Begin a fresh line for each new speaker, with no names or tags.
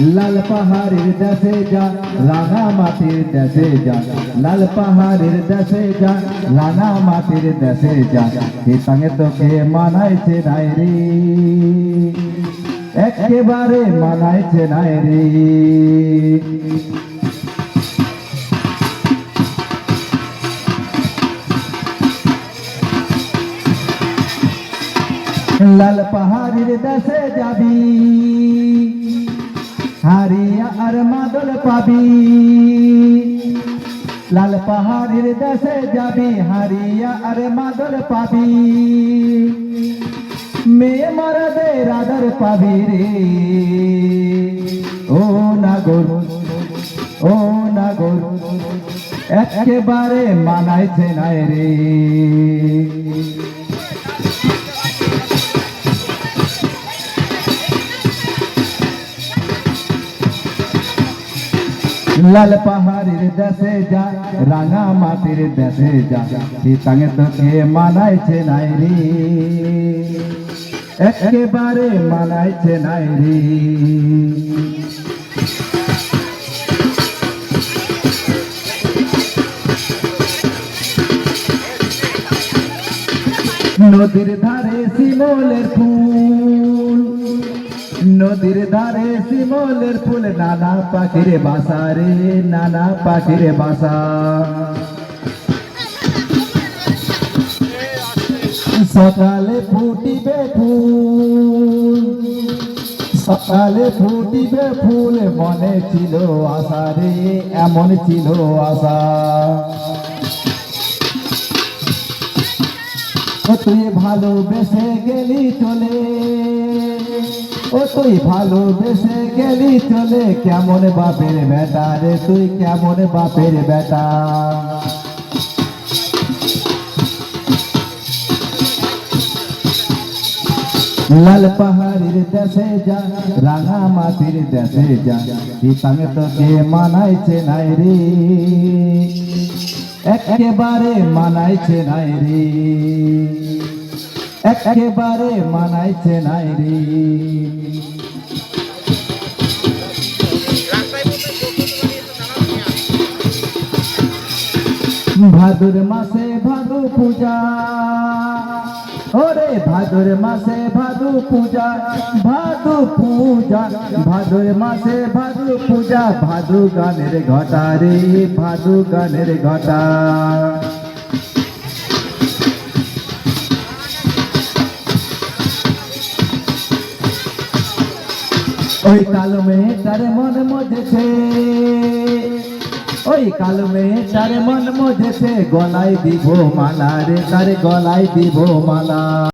লাল পাহাড়ের দেশে যা, রাঙা মাটির দেশে যা। লাল পাহাড়ের দেশে যা, রাঙা মাটির দেশে যা। কে সঙ্গে তোকে মানাইছে নাই রে? একেবারে মানাইছে নাই রে। লাল পাহাড়ের দেশে যাবি। হারিয়া আর মাদল পাবি। লাল পাহাড়ের দেশে যাবি, হারিয়া আর মাদল পাবি। মেয়ে মরদে রাদর পাবি রে। ও নাগর ও নাগর, একেবারে মানাইছে নাই রে। লাল পাহাড়ের দেশে যা, রাঙা মাটির দেশে যা। সীতাঙ্গে তোকে মানাইছে নাই রে। একেবারে মানাইছে নাই রে। নদীর ধারে শিমলের ফুল। নদীর ধারে শিমলের ফুল, নানা পাখির বাসা রে, নানা পাখির বাসা। সকালে ফুটিবে ফুল, সকালে ফুটিবে ফুল, মনে ছিল আশা রে, এমন ছিল আশা। তুই ভালোবেসে গেলি চলে। ও তুই ভালোবেসে গেলি চলে, কেমন বাপের বেটা রে তুই, কেমন বাপের বেটা? লাল পাহাড়ের দেশে যা, রাঙা মাটির দেশে যা সীতাঙ্গে তোকে মানাইছে নাই রে। একেবারে মানাইছে নাই রে। একেবারে মানাইছে নাই রে। ভাদুর মাসে ভাদু পূজা, ওরে ভাদুর মাসে ভাদু পূজা ভাদু পূজা, ভাদুর মাসে ভাদু পূজা, ভাদু গানের ঘটা রে, ভাদু গানের ঘটা। ওই কালো মেয়েটার মন মজেছে। ওই কালো মেয়েটার মন মজেছে, গলায় দিব মালা রে, তার গলায় দিব মালা।